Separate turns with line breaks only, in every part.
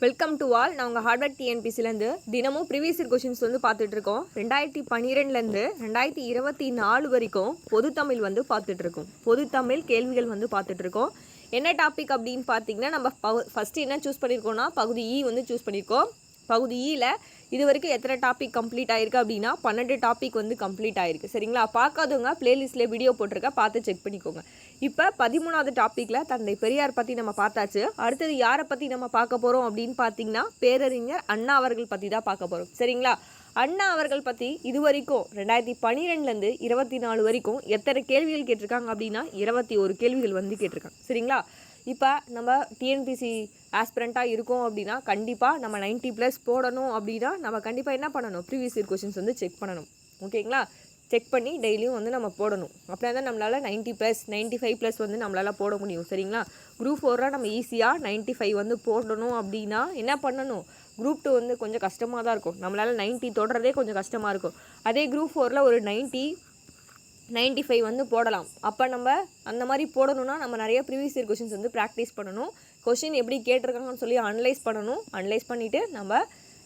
Welcome to all நான் உங்கள் hardware டிஎன்பிசிலேருந்து தினமும் ப்ரீவியஸ் இயர் கொஷின்ஸ் வந்து பார்த்துட்ருக்கோம் ரெண்டாயிரத்தி பன்னிரெண்டுலேருந்து ரெண்டாயிரத்தி இருபத்தி நாலு வரைக்கும் பொதுத்தமிழ் வந்து பார்த்துட்ருக்கோம் பொதுத்தமிழ் கேள்விகள் வந்து பார்த்துட்ருக்கோம் என்ன டாபிக் அப்படின்னு பார்த்தீங்கன்னா நம்ம ஃபஸ்ட்டு என்ன சூஸ் பண்ணியிருக்கோம்னா பகுதி இ வந்து சூஸ் பண்ணியிருக்கோம் பகுதி ஈல இது வரைக்கும் எத்தனை டாபிக் கம்ப்ளீட் ஆயிருக்கு அப்படின்னா பன்னெண்டு டாபிக் வந்து கம்ப்ளீட் ஆயிருக்கு. சரிங்களா? பார்க்காதவங்க பிளேலிஸ்ட்ல வீடியோ போட்டிருக்க பார்த்து செக் பண்ணிக்கோங்க. இப்போ பதிமூணாவது டாப்பிக்கில் தந்தை பெரியார் பற்றி நம்ம பார்த்தாச்சு. அடுத்தது யாரை பற்றி நம்ம பார்க்க போகிறோம் அப்படின்னு பார்த்தீங்கன்னா பேரறிஞர் அண்ணா அவர்கள் பற்றி தான் பார்க்க போகிறோம் சரிங்களா? அண்ணா அவர்கள் பற்றி இது வரைக்கும் ரெண்டாயிரத்தி பன்னிரெண்டுலேருந்து இருபத்தி நாலு வரைக்கும் எத்தனை கேள்விகள் கேட்டிருக்காங்க அப்படின்னா இருபத்தி ஒரு கேள்விகள் வந்து கேட்டிருக்காங்க. சரிங்களா? இப்போ நம்ம டிஎன்பிசி ஆஸ்பிரண்ட்டாக இருக்கோம் அப்படின்னா கண்டிப்பாக நம்ம 90 ப்ளஸ் போடணும் அப்படின்னா நம்ம கண்டிப்பாக என்ன பண்ணணும்? ப்ரீவியஸ் இயர் கொஷின்ஸ் வந்து செக் பண்ணணும். ஓகேங்களா செக் பண்ணி டெய்லியும் வந்து நம்ம போடணும். அப்படின்னா தான் நம்மளால் 90 ப்ளஸ் 95 ஃபைவ் ப்ளஸ் வந்து நம்மளால் போட முடியும். சரிங்களா? குரூப் ஃபோரில் நம்ம ஈஸியாக 95 ஃபைவ் வந்து போடணும் அப்படின்னா என்ன பண்ணணும்? குரூப் டூ வந்து கொஞ்சம் கஷ்டமாக தான் இருக்கும். நம்மளால் 90 தொடர்றதே கொஞ்சம் கஷ்டமாக இருக்கும். அதே குரூப் ஃபோரில் ஒரு 90 நைன்டி ஃபைவ் வந்து போடலாம். அப்போ நம்ம அந்த மாதிரி போடணும்னா நம்ம நிறைய ப்ரீவியஸ் இயர் கொஷின்ஸ் வந்து ப்ராக்டிஸ் பண்ணணும். கொஷின் எப்படி கேட்டிருக்காங்கன்னு சொல்லி அனலைஸ் பண்ணணும். அனலைஸ் பண்ணிவிட்டு நம்ம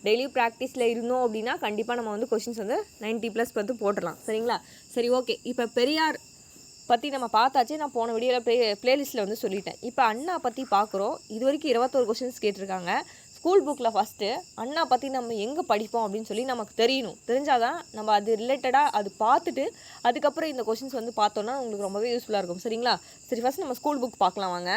டெய்லி ப்ராக்டிஸில் இருந்தோம் அப்படின்னா கண்டிப்பாக நம்ம வந்து கொஷின்ஸ் வந்து 90 ப்ளஸ் வந்து போட்டுடலாம். சரிங்களா? சரி ஓகே இப்போ பெரியார் பற்றி நம்ம பார்த்தாச்சே. நான் போன வீடியோவில் ப்ளே ப்ளேலிஸ்ட்டில் வந்து சொல்லிட்டேன். இப்போ அண்ணா பற்றி பார்க்குறோம். இது வரைக்கும் இருபத்தோரு கொஷின்ஸ் கேட்டிருக்காங்க. ஸ்கூல் புக்கில் ஃபஸ்ட்டு அண்ணா பற்றி நம்ம எங்கே படிப்போம் அப்படின்னு சொல்லி நமக்கு தெரியணும். தெரிஞ்சால் தான் நம்ம அது ரிலேட்டடாக அது பார்த்துட்டு அதுக்கப்புறம் இந்த கொஷின்ஸ் வந்து பார்த்தோன்னா உங்களுக்கு ரொம்பவே யூஸ்ஃபுல்லாக இருக்கும். சரிங்களா? சரி ஃபஸ்ட் நம்ம ஸ்கூல் புக் பார்க்கலாம் வாங்க.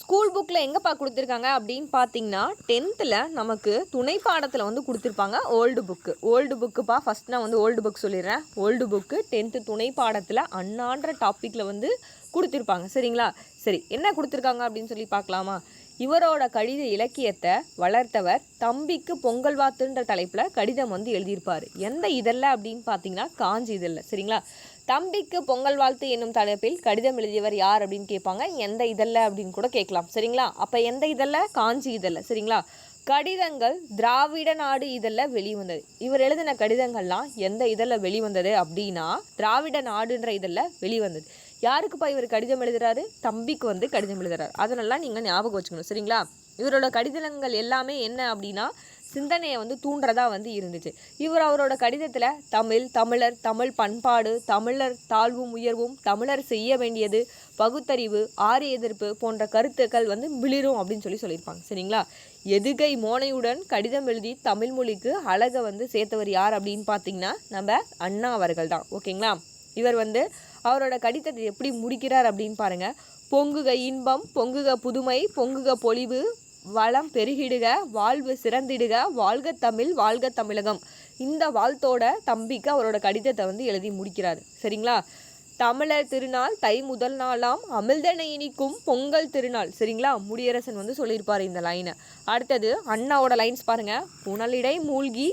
ஸ்கூல் புக்கில் எங்கேப்பா கொடுத்துருக்காங்க அப்படின்னு பார்த்தீங்கன்னா டென்த்தில் நமக்கு துணை பாடத்தில் வந்து கொடுத்துருப்பாங்க ஓல்டு புக்கு ஓல்டு புக்குப்பா ஃபஸ்ட் நான் வந்து ஓல்டு புக் சொல்லிடுறேன். ஓல்டு புக்கு டென்த்து துணை பாடத்தில் அண்ணான்ற டாப்பிக்கில் வந்து கொடுத்துருப்பாங்க. சரிங்களா? சரி என்ன கொடுத்துருக்காங்க அப்படின்னு சொல்லி பார்க்கலாமா? இவரோட கடித இலக்கியத்தை வளர்த்தவர் தம்பிக்கு பொங்கல் வாத்துன்ற தலைப்பில் கடிதம் வந்து எழுதியிருப்பார். எந்த இதழில் அப்படின்னு பார்த்தீங்கன்னா காஞ்சி இதழில். சரிங்களா? தம்பிக்கு பொங்கல் வாழ்த்து என்னும் தலைப்பில் கடிதம் எழுதியவர் யார் அப்படின்னு கேட்பாங்க. எந்த இதழில் அப்படின்னு கூட கேட்கலாம். சரிங்களா? அப்போ எந்த இதழில்? காஞ்சி இதழில். சரிங்களா? கடிதங்கள் திராவிட நாடு இதழில் வெளிவந்தது. இவர் எழுதின கடிதங்கள்லாம் எந்த இதழில் வெளிவந்தது அப்படின்னா திராவிட நாடுன்ற இதழில் வெளிவந்தது. யாருக்குப்பா இவர் கடிதம் எழுதுறாரு? தம்பிக்கு வந்து கடிதம் எழுதுறாரு. அதனெல்லாம் நீங்கள் ஞாபகம் வச்சுக்கணும். சரிங்களா? இவரோட கடிதங்கள் எல்லாமே என்ன அப்படின்னா சிந்தனையை வந்து தூண்டுறதா வந்து இருந்துச்சு. இவர் அவரோட கடிதத்தில் தமிழ் தமிழர் தமிழ் பண்பாடு தமிழர் தாழ்வும் உயர்வும் தமிழர் செய்ய வேண்டியது பகுத்தறிவு ஆரிய எதிர்ப்பு போன்ற கருத்துக்கள் வந்து மிளிரும் அப்படின்னு சொல்லி சொல்லியிருப்பாங்க. சரிங்களா? எதுகை மோனையுடன் கடிதம் எழுதி தமிழ் மொழிக்கு அழகை வந்து சேர்த்தவர் யார் அப்படின்னு பார்த்தீங்கன்னா நம்ம அண்ணா அவர்கள் தான். ஓகேங்களா? இவர் வந்து அவரோட கடிதத்தை எப்படி முடிக்கிறார் அப்படின்னு பாருங்கள் பொங்குக இன்பம் பொங்குக புதுமை பொங்குக பொலிவு வளம் பெருகிடுக வாழ்வு சிறந்திடுக வாழ்க தமிழ் வாழ்க தமிழகம். இந்த வாழ்த்தோட தம்பிக்கு அவரோட கடிதத்தை வந்து எழுதி முடிக்கிறார். சரிங்களா? தமிழர் திருநாள் தை முதல் நாளாம் அமிழ்தனை இனிக்கும் பொங்கல் திருநாள். சரிங்களா? முடியரசன் வந்து சொல்லியிருப்பார் இந்த லைனை அடுத்தது அண்ணாவோட லைன்ஸ் பாருங்கள் புனலிடை மூழ்கி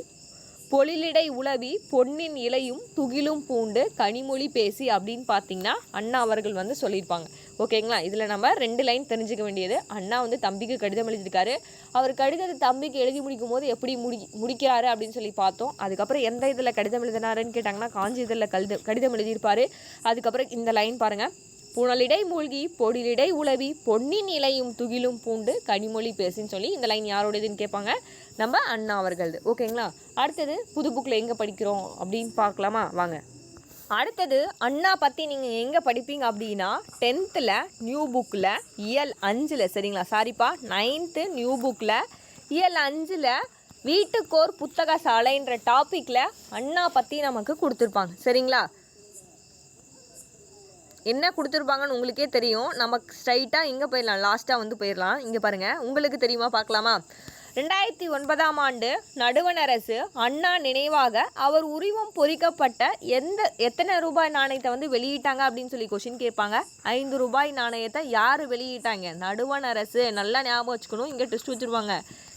பொழிலிடை உளவி பொன்னின் இலையும் துகிலும் பூண்டு கனிமொழி பேசி அப்படின்னு பார்த்தீங்கன்னா அண்ணா அவர்கள் வந்து சொல்லியிருப்பாங்க. ஓகேங்களா? இதில் நம்ம ரெண்டு லைன் தெரிஞ்சுக்க வேண்டியது. அண்ணா வந்து தம்பிக்கு கடிதம் எழுதியிருக்காரு. அவர் கடிதத்தை தம்பிக்கு எழுதி முடிக்கும் போது எப்படி முடி முடிக்கிறாரு அப்படின்னு சொல்லி பார்த்தோம். அதுக்கப்புறம் எந்த இதில் கடிதம் எழுதினாருன்னு கேட்டாங்கன்னா காஞ்சி இதில் கடிதம் கடிதம் எழுதியிருப்பாரு. அதுக்கப்புறம் இந்த லைன் பாருங்கள் புனலிடை மூழ்கி பொடிலிடை உளவி பொன்னின் இலையும் துகிலும் பூண்டு கனிமொழி பேசின்னு சொல்லி இந்த லைன் யாரோடதுன்னு கேட்பாங்க. நம்ம அண்ணா அவர்களது. ஓகேங்களா? அடுத்தது புது புக்கில் எங்கே படிக்கிறோம் அப்படின்னு பார்க்கலாமா? வாங்க. அடுத்தது அண்ணா பற்றி நீங்கள் எங்கே படிப்பீங்க அப்படின்னா டென்த்தில் நியூ புக்கில் இயல் அஞ்சில் சரிங்களா? சாரிப்பா நைன்த்து நியூ புக்கில் இயல் அஞ்சில் வீட்டுக்கோர் புத்தக சாலைன்ற டாப்பிக்கில் அண்ணா பற்றி நமக்கு கொடுத்துருப்பாங்க. சரிங்களா? என்ன கொடுத்துருப்பாங்கன்னு உங்களுக்கே தெரியும். நமக்கு ஸ்ட்ரைட்டாக இங்கே போயிடலாம். லாஸ்ட்டாக வந்து போயிடலாம். இங்கே பாருங்கள் உங்களுக்கு தெரியுமா? பார்க்கலாமா? ரெண்டாயிரத்தி ஒன்பதாம் ஆண்டு நடுவணரசு அண்ணா நினைவாக அவர் உருவம் பொறிக்கப்பட்ட எந்த எத்தனை ரூபாய் நாணயத்தை வந்து வெளியிட்டாங்க அப்படின்னு சொல்லி கொஷின் கேட்பாங்க. ஐந்து ரூபாய் நாணயத்தை யார் வெளியிட்டாங்க? நடுவணரசு. நல்லா ஞாபகம் வச்சுக்கணும். இங்கே டெஸ்ட் வச்சுருவாங்க.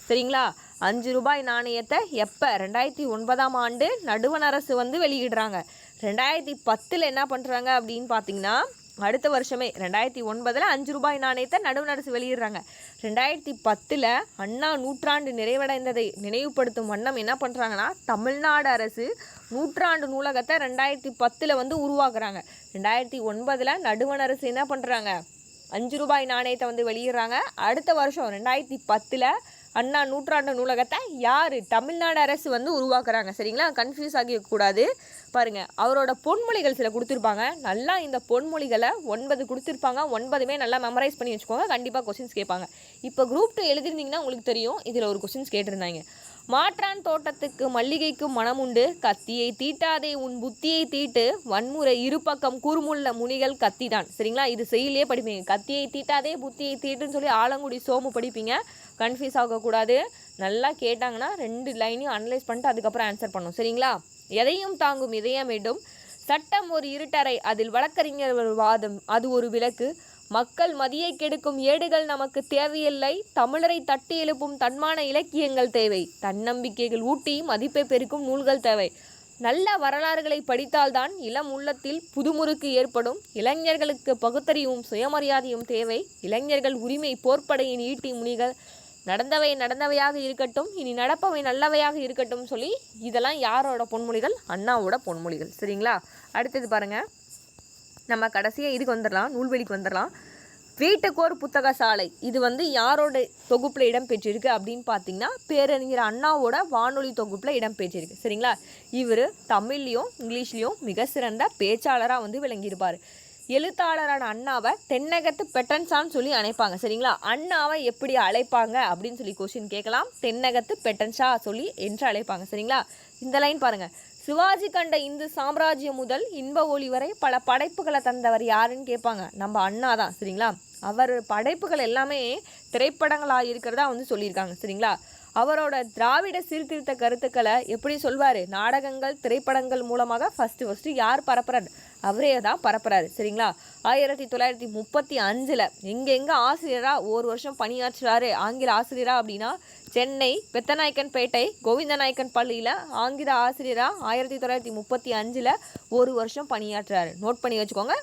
சரிங்களா? அஞ்சு ரூபாய் நாணயத்தை எப்போ? ரெண்டாயிரத்தி ஒன்பதாம் ஆண்டு நடுவணரசு வந்து வெளியிடுறாங்க. ரெண்டாயிரத்தி பத்தில் என்ன பண்ணுறாங்க அப்படின்னு பார்த்தீங்கன்னா அடுத்த வருஷமே ரெண்டாயிரத்தி ஒன்பதில் அஞ்சு ரூபாய் நாணயத்தை நடுவண் அரசு வெளியிடுறாங்க. ரெண்டாயிரத்தி பத்தில் அண்ணா நூற்றாண்டு நிறைவடைந்ததை நினைவுபடுத்தும் வண்ணம் என்ன பண்ணுறாங்கன்னா தமிழ்நாடு அரசு நூற்றாண்டு நூலகத்தை ரெண்டாயிரத்தி பத்தில் வந்து உருவாக்குறாங்க. ரெண்டாயிரத்தி ஒன்பதில் நடுவண் அரசு என்ன பண்ணுறாங்க அஞ்சு ரூபாய் நாணயத்தை வந்து வெளியிடுறாங்க. அடுத்த வருஷம் ரெண்டாயிரத்தி பத்தில் அண்ணா நூற்றாண்டு நூலகத்தை யார்? தமிழ்நாடு அரசு வந்து உருவாக்குறாங்க. சரிங்களா? கன்ஃபியூஸ் ஆகிக்கூடாது பாருங்கள் அவரோட பொன்மொழிகள் சில கொடுத்துருப்பாங்க. நல்லா இந்த பொன்மொழிகளை ஒன்பது கொடுத்துருப்பாங்க. ஒன்பதுமே நல்லா மெமரைஸ் பண்ணி வச்சுக்கோங்க. கண்டிப்பாக கொஸ்டின்ஸ் கேட்பாங்க. இப்போ குரூப் டூ எழுதிருந்தீங்கன்னா உங்களுக்கு தெரியும். இதில் ஒரு கொஸ்டின்ஸ் கேட்டிருந்தாங்க. மாற்றான் தோட்டத்துக்கு மல்லிகைக்கு மனமுண்டு. கத்தியை தீட்டாதே உன் புத்தியை தீட்டு. வன்முறை இருபக்கம் கூர்முள்ள முனிகள் கத்திதான். சரிங்களா? இது செயலே படிப்பீங்க. கத்தியை தீட்டாதே புத்தியை தீட்டுன்னு சொல்லி ஆலங்குடி சோமு படிப்பீங்க. கன்ஃபியூஸ் ஆகக்கூடாது. நல்லா கேட்டாங்கன்னா ரெண்டு லைனையும் அனலைஸ் பண்ணிட்டு அதுக்கப்புறம் ஆன்சர் பண்ணும். சரிங்களா? எதையும் தாங்கும் இதயம் வேண்டும் சட்டம் ஒரு இருட்டறை அதில் வழக்கறிஞர் ஒரு வாதம். அது ஒரு விளக்கு. மக்கள் மதியை கெடுக்கும் ஏடுகள் நமக்கு தேவையில்லை. தமிழரை தட்டி எழுப்பும் தன்மான இலக்கியங்கள் தேவை. தன்னம்பிக்கைகள் ஊட்டி மதிப்பை பெருக்கும் நூல்கள் தேவை. நல்ல வரலாறுகளை படித்தால்தான் இளம் உள்ளத்தில் புதுமுறுக்கு ஏற்படும். இளைஞர்களுக்கு பகுத்தறிவும் சுயமரியாதையும் தேவை. இளைஞர்கள் உரிமை போர்ப்படையின் ஈட்டி முனிகள் நடந்தவை நடந்தவையாக இருக்கட்டும் இனி நடப்பவை நல்லவையாக இருக்கட்டும் சொல்லி இதெல்லாம் யாரோட பொன்மொழிகள்? அண்ணாவோட பொன்மொழிகள். சரிங்களா? அடுத்தது பாருங்கள் நம்ம கடைசியாக இதுக்கு வந்துடலாம் நூல்வெளிக்கு வந்துடலாம். வீட்டுக்கோர் புத்தக சாலை இது வந்து யாரோட தொகுப்பில் இடம்பெற்றிருக்கு அப்படின்னு பார்த்தீங்கன்னா பேரறிஞர் அண்ணாவோட வானொலி தொகுப்பில் இடம்பெற்றிருக்கு. சரிங்களா? இவர் தமிழ்லையும் இங்கிலீஷ்லேயும் மிக சிறந்த பேச்சாளராக வந்து விளங்கியிருப்பார். எழுத்தாளரான அண்ணாவை தென்னகத்து பெட்டன்ஸான்னு சொல்லி அழைப்பாங்க சரிங்களா? அண்ணாவை எப்படி அழைப்பாங்க அப்படின்னு சொல்லி கொஷின் கேட்கலாம். தென்னகத்து பெட்டன்ஸா சொல்லி என்று அழைப்பாங்க. சரிங்களா? இந்த லைன் பாருங்கள் சிவாஜி கண்ட இந்து சாம்ராஜ்யம் முதல் இன்ப ஒளி வரை பல படைப்புகளை தந்தவர் யாருன்னு கேட்பாங்க. நம்ம அண்ணா தான் சரிங்களா? அவர் படைப்புகள் எல்லாமே திரைப்படங்களாக இருக்கிறதா வந்து சொல்லியிருக்காங்க சரிங்களா? அவரோட திராவிட சீர்திருத்த கருத்துக்களை எப்படி சொல்வார்? நாடகங்கள் திரைப்படங்கள் மூலமாக ஃபஸ்ட்டு ஃபஸ்ட்டு யார் பரப்புறார்? அவரே தான் பரப்புறாரு சரிங்களா? ஆயிரத்தி தொள்ளாயிரத்தி முப்பத்தி அஞ்சில் எங்கெங்கே ஆசிரியராக ஒரு வருஷம் பணியாற்றுறாரு? ஆங்கில ஆசிரியராக அப்படின்னா சென்னை பெத்தநாயக்கன்பேட்டை கோவிந்தநாயக்கன் பள்ளியில் ஆங்கில ஆசிரியராக ஆயிரத்தி தொள்ளாயிரத்தி முப்பத்தி அஞ்சில் ஒரு வருஷம் பணியாற்றுறாரு. நோட் பண்ணி வச்சுக்கோங்க.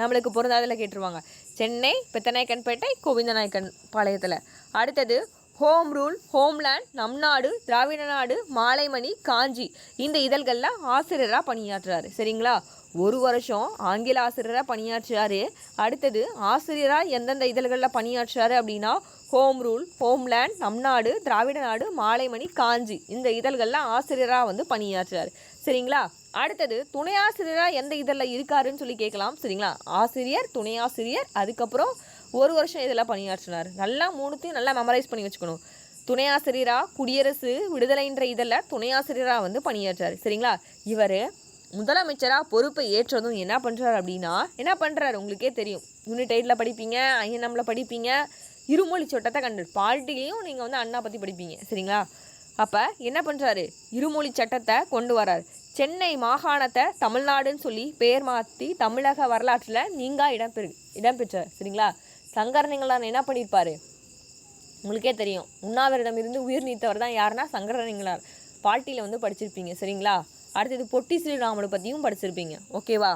நம்மளுக்கு பொருந்தாதில் கேட்டுருவாங்க. சென்னை பெத்தநாயக்கன்பேட்டை கோவிந்தநாயக்கன் பாளையத்தில். அடுத்தது ஹோம் ரூல் ஹோம்லேண்ட் நம் நாடு திராவிட நாடு மாலைமணி காஞ்சி. இந்த இதழ்களில் ஆசிரியராக பணியாற்றுறாரு சரிங்களா? ஒரு வருஷம் ஆங்கில ஆசிரியராக பணியாற்றுறாரு அடுத்தது ஆசிரியராக எந்தெந்த இதழ்களில் பணியாற்றுறாரு அப்படின்னா ஹோம் ரூல் ஹோம்லேண்ட் நம் நாடு திராவிட நாடு மாலைமணி காஞ்சி இந்த இதழ்களில் ஆசிரியராக வந்து பணியாற்றுறாரு சரிங்களா? அடுத்தது துணை ஆசிரியராக எந்த இதழில் இருக்காருன்னு சொல்லி கேட்கலாம். சரிங்களா? ஆசிரியர் துணை ஆசிரியர் அதுக்கப்புறம் ஒரு வருஷம் இதில் பணியாற்றினார். நல்லா மூணுத்தையும் நல்லா மெமரைஸ் பண்ணி வச்சுக்கணும். துணை ஆசிரியராக குடியரசு விடுதலைன்ற இதழில் துணை ஆசிரியராக வந்து பணியாற்றாரு சரிங்களா? இவர் முதலமைச்சராக பொறுப்பை ஏற்றதும் என்ன பண்ணுறாரு அப்படின்னா என்ன பண்ணுறாரு உங்களுக்கே தெரியும். யூனிட் எயிட்டில் படிப்பீங்க ஐஎன்எம்மில் படிப்பீங்க இருமொழி சட்டத்தை கண்டு பால்ட்டிலையும் நீங்கள் வந்து அண்ணா பற்றி படிப்பீங்க சரிங்களா? அப்போ என்ன பண்ணுறாரு இருமொழி சட்டத்தை கொண்டு வரார். சென்னை மாகாணத்தை தமிழ்நாடுன்னு சொல்லி பெயர் மாற்றி தமிழக வரலாற்றில் நீங்கா இடம்பெறு இடம்பெற்றார் சரிங்களா? சங்கரனிங்களான் என்ன பண்ணியிருப்பார் உங்களுக்கே தெரியும். உண்ணாவிரதம் இருந்து உயிர் நீத்தவர் தான் யாருன்னா சங்கரனிங்களார். பால்ட்டியில் வந்து படிச்சிருப்பீங்க சரிங்களா? அடுத்தது பொட்டி ஸ்ரீராமனை பற்றியும் படிச்சிருப்பீங்க. ஓகேவா?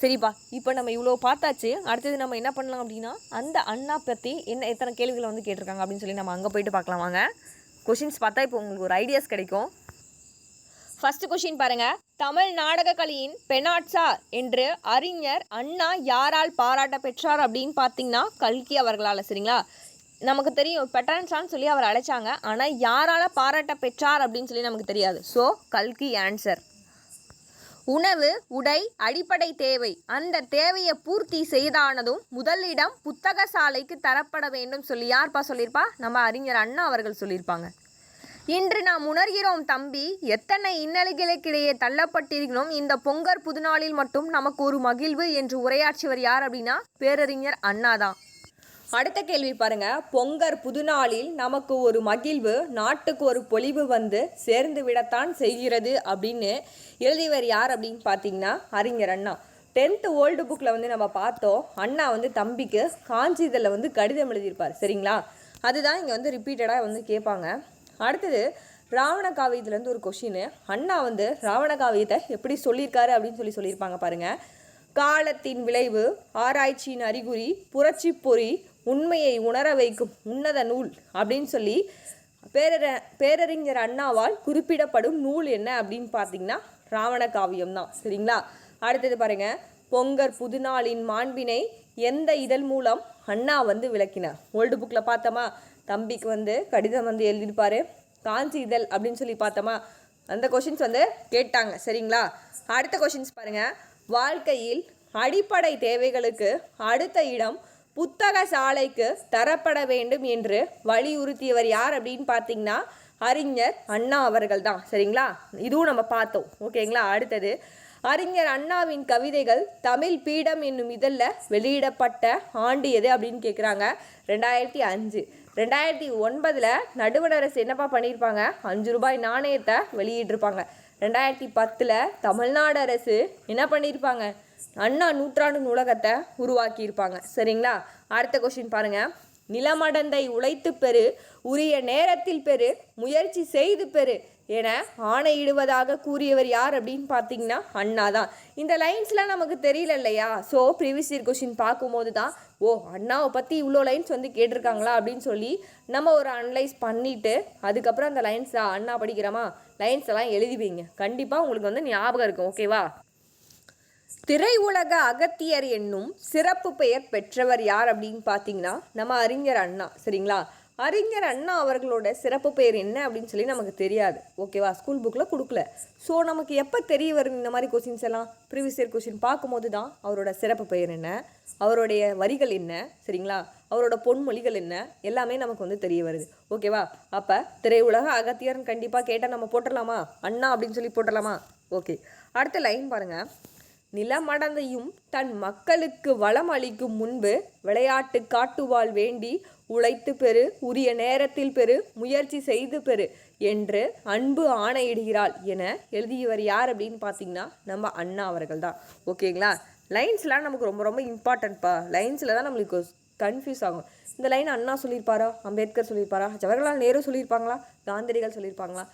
சரிப்பா. இப்போ நம்ம இவ்வளோ பார்த்தாச்சு. அடுத்தது நம்ம என்ன பண்ணலாம் அப்படின்னா அந்த அண்ணா பற்றி என்ன எத்தனை கேள்விகளை வந்து கேட்டிருக்காங்க அப்படின்னு சொல்லி நம்ம அங்கே போயிட்டு பார்க்கலாம் வாங்க. கொஷின்ஸ் பார்த்தா இப்போ உங்களுக்கு ஒரு ஐடியாஸ் கிடைக்கும். ஃபஸ்ட்டு கொஷின் பாருங்கள் தமிழ் நாடக கலையின் பெனாட்சா என்று அறிஞர் அண்ணா யாரால் பாராட்ட பெற்றார் அப்படின்னு பார்த்தீங்கன்னா கல்கி அவர்களால் சரிங்களா? நமக்கு தெரியும் பெட்டரன்ஸான்னு சொல்லி அவர் அழைச்சாங்க. ஆனால் யாரால் பாராட்ட பெற்றார் அப்படின்னு சொல்லி நமக்கு தெரியாது. ஸோ கல்கி ஆன்சர் உணவு உடை அடிப்படை தேவை. அந்த தேவையை பூர்த்தி செய்தானதும் முதலிடம் புத்தக சாலைக்கு தரப்பட வேண்டும் சொல்லி யார்ப்பா சொல்லியிருப்பா? நம்ம அறிஞர் அண்ணா அவர்கள் சொல்லியிருப்பாங்க. இன்று நாம் உணர்கிறோம் தம்பி எத்தனை இன்னல்களுக்கிடையே தள்ளப்பட்டிருக்கிறோம். இந்த பொங்கற் புதுநாளில் மட்டும் நமக்கு ஒரு மகிழ்வு என்று உரையாற்றியவர் யார் அப்படின்னா பேரறிஞர் அண்ணா தான் அடுத்த கேள்வி பாருங்க. பொங்கர் புதுநாளில் நமக்கு ஒரு மகிழ்வு நாட்டுக்கு ஒரு பொலிவு வந்து சேர்ந்து விடத்தான் செய்கிறது அப்படின்னு எழுதியவர் யார் அப்படின்னு பார்த்தீங்கன்னா அறிஞர் அண்ணா. டென்த்து ஓல்டு புக்கில் வந்து நம்ம பார்த்தோம். அண்ணா வந்து தம்பிக்கு காஞ்சி இதில் வந்து கடிதம் எழுதியிருப்பார். சரிங்களா? அதுதான் இங்கே வந்து ரிப்பீட்டடாக வந்து கேட்பாங்க. அடுத்தது ராவண காவியத்துலேருந்து ஒரு கொஷின் அண்ணா வந்து ராவண காவியத்தை எப்படி சொல்லியிருக்காரு அப்படின்னு சொல்லி சொல்லியிருப்பாங்க பாருங்கள் காலத்தின் விளைவு ஆராய்ச்சியின் அறிகுறி புரட்சி பொறி உண்மையை உணர வைக்கும் உன்னத நூல் அப்படின்னு சொல்லி பேரற பேரறிஞர் அண்ணாவால் குறிப்பிடப்படும் நூல் என்ன அப்படின்னு பார்த்தீங்கன்னா ராவண காவியம் தான். சரிங்களா? அடுத்தது பாருங்க. பொங்கர் புதுநாளின் மாண்பினை எந்த இதழ் மூலம் அண்ணா வந்து விளக்கினார்? ஓல்டு புக்கில் பார்த்தோமா? தம்பிக்கு வந்து கடிதம் வந்து எழுதியிருப்பாரு. காஞ்சி இதழ் அப்படின்னு சொல்லி பார்த்தோமா? அந்த கொஷின்ஸ் வந்து கேட்டாங்க. சரிங்களா? அடுத்த கொஷின்ஸ் பாருங்க. வாழ்க்கையில் அடிப்படை தேவைகளுக்கு அடுத்த இடம் புத்தக சாலைக்கு தரப்பட வேண்டும் என்று வலியுறுத்தியவர் யார் அப்படின்னு பார்த்தீங்கன்னா அறிஞர் அண்ணா அவர்கள் தான் சரிங்களா? இதுவும் நம்ம பார்த்தோம். ஓகேங்களா? அடுத்தது அறிஞர் அண்ணாவின் கவிதைகள் தமிழ் பீடம் என்னும் இதழில் வெளியிடப்பட்ட ஆண்டு எது அப்படின்னு கேட்குறாங்க? ரெண்டாயிரத்தி அஞ்சு. ரெண்டாயிரத்தி ஒன்பதில் நடுவண் அரசு என்னப்பா பண்ணியிருப்பாங்க? அஞ்சு ரூபாய் நாணயத்தை வெளியிட்டிருப்பாங்க. ரெண்டாயிரத்தி பத்தில் தமிழ்நாடு அரசு என்ன பண்ணியிருப்பாங்க? அண்ணா நூற்றாண்டு நூலகத்தை உருவாக்கியிருப்பாங்க. சரிங்களா? அடுத்த கொஷின் பாருங்க. நிலமடந்தை உழைத்து பெறு உரிய நேரத்தில் பெறு முயற்சி செய்து பெறு என ஆணையிடுவதாக கூறியவர் யார் அப்படின்னு பார்த்தீங்கன்னா அண்ணா தான். இந்த லைன்ஸ்லாம் நமக்கு தெரியல இல்லையா? ஸோ ப்ரீவியஸ் இயர் கொஷின் பார்க்கும்போது தான் ஓ அண்ணாவை பற்றி இவ்வளோ லைன்ஸ் வந்து கேட்டிருக்காங்களா அப்படின்னு சொல்லி நம்ம ஒரு அனலைஸ் பண்ணிவிட்டு அதுக்கப்புறம் அந்த லைன்ஸா அண்ணா படிக்கிறோமா? லைன்ஸ் எல்லாம் எழுதி வைங்க. கண்டிப்பாக உங்களுக்கு வந்து ஞாபகம் இருக்கும். ஓகேவா திரையுலக அகத்தியர் என்னும் சிறப்பு பெயர் பெற்றவர் யார் அப்படின்னு பார்த்தீங்கன்னா நம்ம அறிஞர் அண்ணா சரிங்களா? அறிஞர் அண்ணா அவர்களோட சிறப்பு பெயர் என்ன அப்படின்னு சொல்லி நமக்கு தெரியாது. ஓகேவா ஸ்கூல் புக்கில் கொடுக்கல. ஸோ நமக்கு எப்போ தெரிய வரும் இந்த மாதிரி கொஷின்ஸ் எல்லாம்? ப்ரீவியஸ் இயர் கொஷின் பார்க்கும்போது தான் அவரோட சிறப்பு பெயர் என்ன அவருடைய வரிகள் என்ன சரிங்களா? அவரோட பொன்மொழிகள் என்ன எல்லாமே நமக்கு வந்து தெரிய வருது. ஓகேவா அப்போ திரையுலக அகத்தியர்னு கண்டிப்பாக கேட்டால் நம்ம போட்டுடலாமா? அண்ணா அப்படின்னு சொல்லி போட்டுடலாமா? ஓகே அடுத்த லைன் பாருங்கள் நிலமடந்தையும் தன் மக்களுக்கு வளம் அளிக்கும் முன்பு விளையாட்டு காட்டுவாள் வேண்டி உழைத்து பெறு உரிய நேரத்தில் பெறு முயற்சி செய்து பெறு என்று அன்பு ஆணையிடுகிறாள் என எழுதியவர் யார் அப்படின்னு பார்த்தீங்கன்னா நம்ம அண்ணா அவர்கள் தான். ஓகேங்களா? லைன்ஸ்லாம் நமக்கு ரொம்ப ரொம்ப இம்பார்ட்டன்ட்ப்பா லைன்ஸில் தான் நம்மளுக்கு கன்ஃபியூஸ் ஆகும். இந்த லைன் அண்ணா சொல்லியிருப்பாரா? அம்பேத்கர் சொல்லியிருப்பாரா? ஜவஹர்லால் நேரு சொல்லியிருப்பாங்களா? தாந்திரிகள் சொல்லியிருப்பாங்களா?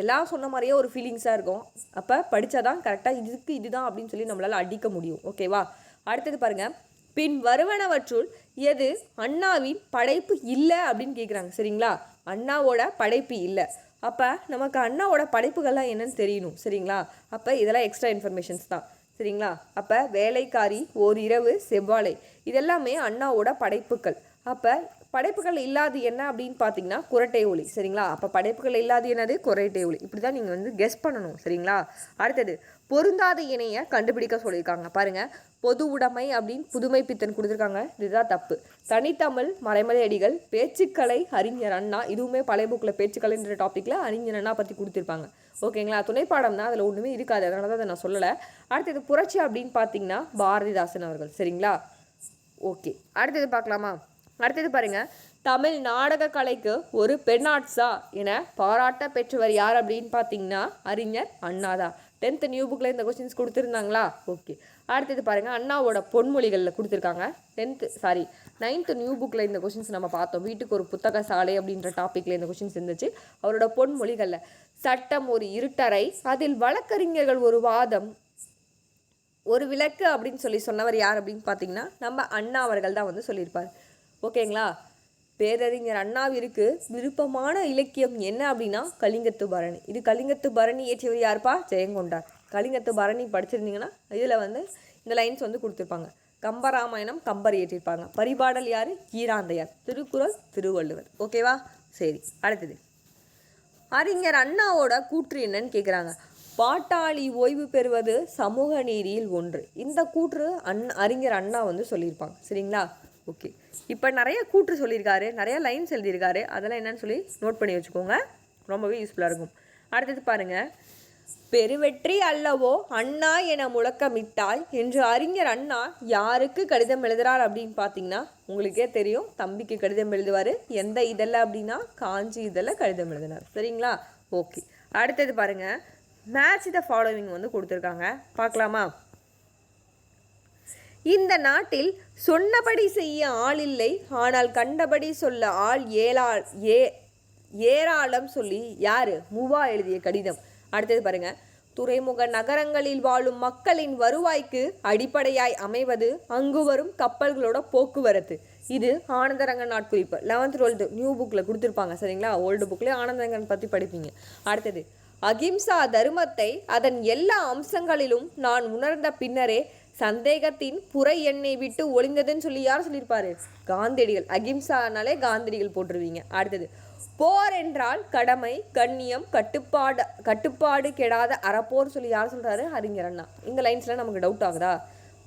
எல்லாம் சொன்ன மாதிரியே ஒரு ஃபீலிங்ஸாக இருக்கும். அப்போ படித்தாதான் கரெக்டாக இதுக்கு இதுதான் அப்படின்னு சொல்லி நம்மளால் அடிக்க முடியும். ஓகேவா அடுத்தது பாருங்கள் பின் வருவனவற்றுள் எது அண்ணாவின் படைப்பு இல்லை அப்படின்னு கேட்குறாங்க சரிங்களா? அண்ணாவோட படைப்பு இல்லை. அப்போ நமக்கு அண்ணாவோட படைப்புகள்லாம் என்னன்னு தெரியணும். சரிங்களா? அப்போ இதெல்லாம் எக்ஸ்ட்ரா இன்ஃபர்மேஷன்ஸ் தான். சரிங்களா? அப்போ வேலைக்காரி ஓர் இரவு செவ்வாழை. இதெல்லாமே அண்ணாவோட படைப்புகள். அப்போ படைப்புகள் இல்லாது என்ன அப்படின்னு பார்த்தீங்கன்னா குரட்டை ஒளி சரிங்களா? அப்போ படைப்புகள் இல்லாது என்னது? குரட்டை ஒளி இப்படி தான் நீங்கள் வந்து கெஸ் பண்ணணும் சரிங்களா? அடுத்தது பொருந்தாத இணையை கண்டுபிடிக்க சொல்லியிருக்காங்க. பாருங்கள் பொது உடைமை அப்படின்னு புதுமை பித்தன் கொடுத்துருக்காங்க. இதுதான் தப்பு. தனித்தமிழ் மறைமலை அடிகள் பேச்சுக்கலை அறிஞர் அண்ணா இதுவுமே பழைய புக்கில் பேச்சுக்கலைன்ற டாப்பிக்கில் அறிஞர் அண்ணா பற்றி கொடுத்துருப்பாங்க. ஓகேங்களா? துணைப்பாடம் தான் அதில் ஒன்றுமே இருக்காது. அதனால தான் அதை நான் சொல்லலை. அடுத்தது புரட்சி அப்படின்னு பார்த்தீங்கன்னா பாரதிதாசன் அவர்கள் சரிங்களா? ஓகே. அடுத்தது பார்க்கலாமா? அடுத்தது பாருங்க. தமிழ் நாடக கலைக்கு ஒரு பெண்ணாட்ஸா என பாராட்ட பெற்றவர் யார் அப்படின்னு பார்த்தீங்கன்னா அறிஞர் அண்ணாதா டென்த்து நியூ புக்கில் இந்த கொஸ்டின்ஸ் கொடுத்துருந்தாங்களா? ஓகே அடுத்தது பாருங்க அண்ணாவோட பொன்மொழிகளில் கொடுத்துருக்காங்க. டென்த்து சாரி நைன்த்து நியூ புக்கில் இந்த கொஷின்ஸ் நம்ம பார்த்தோம். வீட்டுக்கு ஒரு புத்தக சாலை அப்படின்ற டாப்பிக்கில் இந்த கொஷின்ஸ் இருந்துச்சு. அவரோட பொன்மொழிகளில் சட்டம் ஒரு இருட்டறை அதில் வழக்கறிஞர்கள் ஒரு வாதம் ஒரு விளக்கு அப்படின்னு சொல்லி சொன்னவர் யார் அப்படின்னு பார்த்தீங்கன்னா நம்ம அண்ணா அவர்கள் தான் வந்து சொல்லியிருப்பார். ஓகேங்களா? பேரறிஞர் அண்ணாவிற்கு விருப்பமான இலக்கியம் என்ன அப்படின்னா கலிங்கத்து பரணி. இது கலிங்கத்து பரணி இயற்றியவர் யாருப்பா? ஜெயங்கொண்டார். கலிங்கத்து பரணி படிச்சிருந்தீங்கன்னா இதில் வந்து இந்த லைன்ஸ் வந்து கொடுத்துருப்பாங்க. கம்பராமாயணம் கம்பர் இயற்றியிருப்பாங்க பரிபாடல் யார்? ஈராந்தையார் திருக்குறள் திருவள்ளுவர். ஓகேவா? சரி அடுத்தது. அறிஞர் அண்ணாவோட கூற்று என்னன்னு கேட்குறாங்க பாட்டாளி ஓய்வு பெறுவது சமூக நீதியில் ஒன்று. இந்த கூற்று அண் அறிஞர் அண்ணா வந்து சொல்லியிருப்பாங்க. சரிங்களா? ஓகே இப்போ நிறைய கூற்று சொல்லியிருக்காரு நிறைய லைன்ஸ் எழுதியிருக்காரு. அதெல்லாம் என்னன்னு சொல்லி நோட் பண்ணி வச்சுக்கோங்க. ரொம்பவே யூஸ்ஃபுல்லாக இருக்கும். அடுத்தது பாருங்கள் பெருவெற்றி அல்லவோ அண்ணா என முழக்கமிட்டாய் என்று அறிஞர் அண்ணா யாருக்கு கடிதம் எழுதுறார்? அப்படின்னு பார்த்தீங்கன்னா உங்களுக்கே தெரியும். தம்பிக்கு கடிதம் எழுதுவார். எந்த இதில் அப்படின்னா காஞ்சி இதில் கடிதம் எழுதினார். சரிங்களா? ஓகே அடுத்தது பாருங்கள் மேட்ச் த ஃபாலோவிங் வந்து கொடுத்துருக்காங்க. பார்க்கலாமா? இந்த நாட்டில் சொன்னபடி செய்ய ஆள் இல்லை ஆனால் கண்டபடி சொல்ல ஆள் ஏலா ஏ ஏராளம் சொல்லி யாரு? மூவா எழுதிய கடிதம். அடுத்தது பாருங்க. துறைமுக நகரங்களில் வாழும் மக்களின் வருவாய்க்கு அடிப்படையாய் அமைவது அங்கு வரும் கப்பல்களோட போக்குவரத்து. இது ஆனந்தரங்கன் நாட்குறிப்பு. லெவன்த் டுவெல்த்து நியூ புக்கில் கொடுத்துருப்பாங்க சரிங்களா? ஓல்டு புக்கில் ஆனந்தரங்கன் பற்றி படிப்பீங்க. அடுத்தது அகிம்சா தர்மத்தை அதன் எல்லா அம்சங்களிலும் நான் உணர்ந்த பின்னரே சந்தேகத்தின் புற எண்ணெய் விட்டு ஒளிந்ததுன்னு சொல்லி யார் சொல்லியிருப்பாரு? காந்தியடிகள். அகிம்சானாலே காந்தியடிகள் போட்டுருவீங்க. அடுத்தது போர் என்றால் கடமை கண்ணியம் கட்டுப்பாடு கட்டுப்பாடு கெடாத அறப்போர் சொல்லி யார் சொல்கிறாரு அறிஞர் அண்ணா. இந்த லைன்ஸ்லாம் நமக்கு டவுட் ஆகுதா?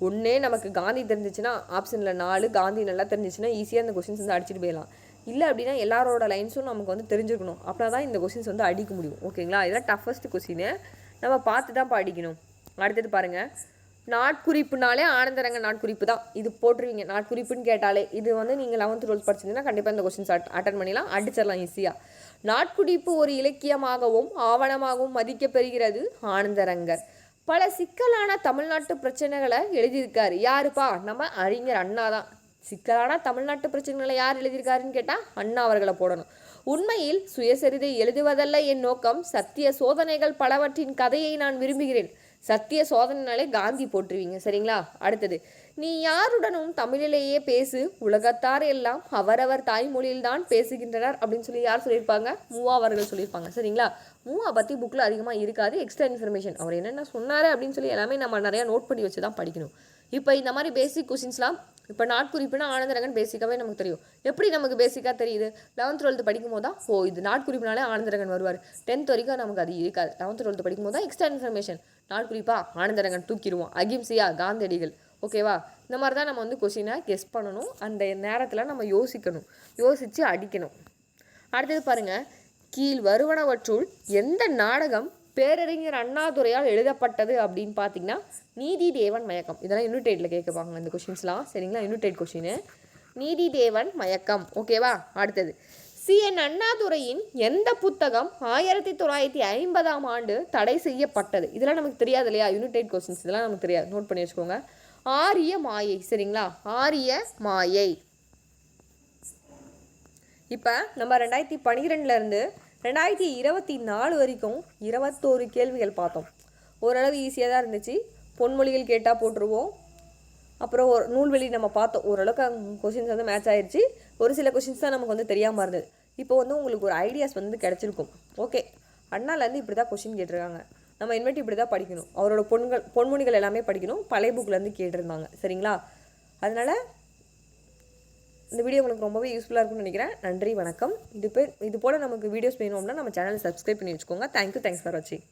ஒன்றே நமக்கு காந்தி தெரிஞ்சிச்சுன்னா ஆப்ஷனில் நாலு காந்தி நல்லா தெரிஞ்சிச்சுன்னா ஈஸியாக இந்த கொஷின்ஸ் வந்து அடிச்சுட்டு போயிடலாம். இல்லை அப்படின்னா எல்லாரோட லைன்ஸும் நமக்கு வந்து தெரிஞ்சிருக்கணும். அப்படின்னா தான் இந்த கொஷின்ஸ் வந்து அடிக்க முடியும். ஓகேங்களா? இதெல்லாம் டஃபஸ்ட் கொஷின் நம்ம பார்த்து தான் படிக்கணும். அடுத்தது பாருங்கள் நாட்குறிப்புனாலே ஆனந்தரங்க நாட்குறிப்பு தான். இது போட்டுருவீங்க. நாட்குறிப்புன்னு கேட்டாலே இது வந்து நீங்கள் லெவன்த் டுவெல்த் படிச்சிருந்தீங்கன்னா கண்டிப்பாக இந்த கொஸ்டின்ஸ் அட்டன் பண்ணிடலாம். அடிச்சிடலாம் ஈஸியாக நாட்குறிப்பு ஒரு இலக்கியமாகவும் ஆவணமாகவும் மதிக்கப்பெறுகிறது ஆனந்தரங்கர். பல சிக்கலான தமிழ்நாட்டு பிரச்சனைகளை எழுதியிருக்காரு. யாருப்பா? நம்ம அறிஞர் அண்ணா தான். சிக்கலான தமிழ்நாட்டு பிரச்சனைகளை யார் எழுதியிருக்காருன்னு கேட்டால் அண்ணா அவர்களை போடணும். உண்மையில் சுயசரிதை எழுதுவதல்ல என் நோக்கம் சத்திய சோதனைகள் பலவற்றின் கதையை நான் விரும்புகிறேன். சத்திய சோதனைனாலே காந்தி போட்டுருவீங்க சரிங்களா? அடுத்தது நீ யாருடனும் தமிழிலேயே பேசு உலகத்தார் எல்லாம் அவரவர் தாய்மொழியில்தான் பேசுகின்றனர் அப்படின்னு சொல்லி யார் சொல்லியிருப்பாங்க? மூவா அவர்கள் சொல்லியிருப்பாங்க சரிங்களா? மூவா பற்றி புக்கில் அதிகமாக இருக்காது எக்ஸ்ட்ரா இன்ஃபர்மேஷன் அவர் என்னென்ன சொன்னார் அப்படின்னு சொல்லி எல்லாமே நம்ம நிறையா நோட் பண்ணி வச்சு தான் படிக்கணும். இப்போ இந்த மாதிரி பேசிக் கொஷின்ஸ்லாம் இப்போ நாட்குறிப்புனா ஆனந்தரங்கன் பேசிக்காகவே நமக்கு தெரியும். எப்படி நமக்கு பேசிக்காக தெரியுது? லெவன்த் டுவெல்த் படிக்கும் போது தான் ஓ இது நாட்குறிப்புனாலே ஆனந்தரங்கன் வருவார். டென்த் வரைக்கும் நமக்கு அது இருக்காது. லெவன்த் டுவெல்த் படிக்கும் போது தான் எக்ஸ்ட்ரா இன்ஃபர்மேஷன் நாட்குறிப்பா ஆனந்தரங்கன் தூக்கிடுவோம். அகிம்சையா காந்தியடிகள். ஓகேவா இந்த மாதிரி தான் நம்ம வந்து கொஷினை கெஸ் பண்ணணும். அந்த நேரத்தில் நம்ம யோசிக்கணும். யோசித்து அடிக்கணும். அடுத்தது பாருங்கள் கீழ் வருவனவற்றுள் எந்த நாடகம் பேரறிஞர் அண்ணாதுரையால் எழுதப்பட்டது அப்படின்னு பார்த்தீங்கன்னா நீதி தேவன் மயக்கம். இதெல்லாம் யூனிடேட்டில் கேட்கப்பாங்க இந்த கொஷின்ஸ்லாம் சரிங்களா? யூனிடேட் கொஷின் நீதி தேவன் மயக்கம். ஓகேவா அடுத்தது. சி. என். அண்ணாதுரையின் எந்த புத்தகம் ஆயிரத்தி தொள்ளாயிரத்தி ஐம்பதாம் ஆண்டு தடை செய்யப்பட்டது? இதெல்லாம் நமக்கு தெரியாது இல்லையா? யூனிடேட் கொஸ்டின்ஸ் இதெல்லாம் நமக்கு தெரியாது. நோட் பண்ணி வச்சுக்கோங்க. ஆரிய மாயை. சரிங்களா? ஆரிய மாயை. இப்போ நம்ம ரெண்டாயிரத்தி பனிரெண்டுலேருந்து ரெண்டாயிரத்தி இருபத்தி நாலு வரைக்கும் இருபத்தோரு கேள்விகள் பார்த்தோம். ஓரளவு ஈஸியாக தான் இருந்துச்சு. பொன்மொழிகள் கேட்டால் போட்டுருவோம். அப்புறம் ஒரு நூல்வெளி நம்ம பார்த்தோம். ஓரளவுக்கு கொஷின்ஸ் வந்து மேட்ச் ஆயிடுச்சு ஒரு சில கொஷின்ஸ் தான் நமக்கு வந்து தெரியாமல் இருந்தது. இப்போ வந்து உங்களுக்கு ஒரு ஐடியாஸ் வந்து கிடச்சிருக்கும். ஓகே அண்ணாலேருந்து இப்படி தான் கொஷின் கேட்டிருக்காங்க. நம்ம இனிமேட்டு இப்படி தான் படிக்கணும். அவரோட பொண்கள் பொன்மொழிகள் எல்லாமே படிக்கணும். பழைய புக்லேருந்து கேட்டிருந்தாங்க. சரிங்களா? அதனால் இந்த வீடியோ உங்களுக்கு ரொம்பவே யூஸ்ஃபுல்லாக இருக்கும்னு நினைக்கிறேன். நன்றி வணக்கம். இது பேர் இது போல் நமக்கு வீடியோஸ் வேணும் அப்படின்னா நம்ம சேனலை சப்ஸ்கிரைப் பண்ணி வச்சுக்கோங்க. தேங்க்யூ தேங்க்ஸ் ஃபார் வாட்சிங்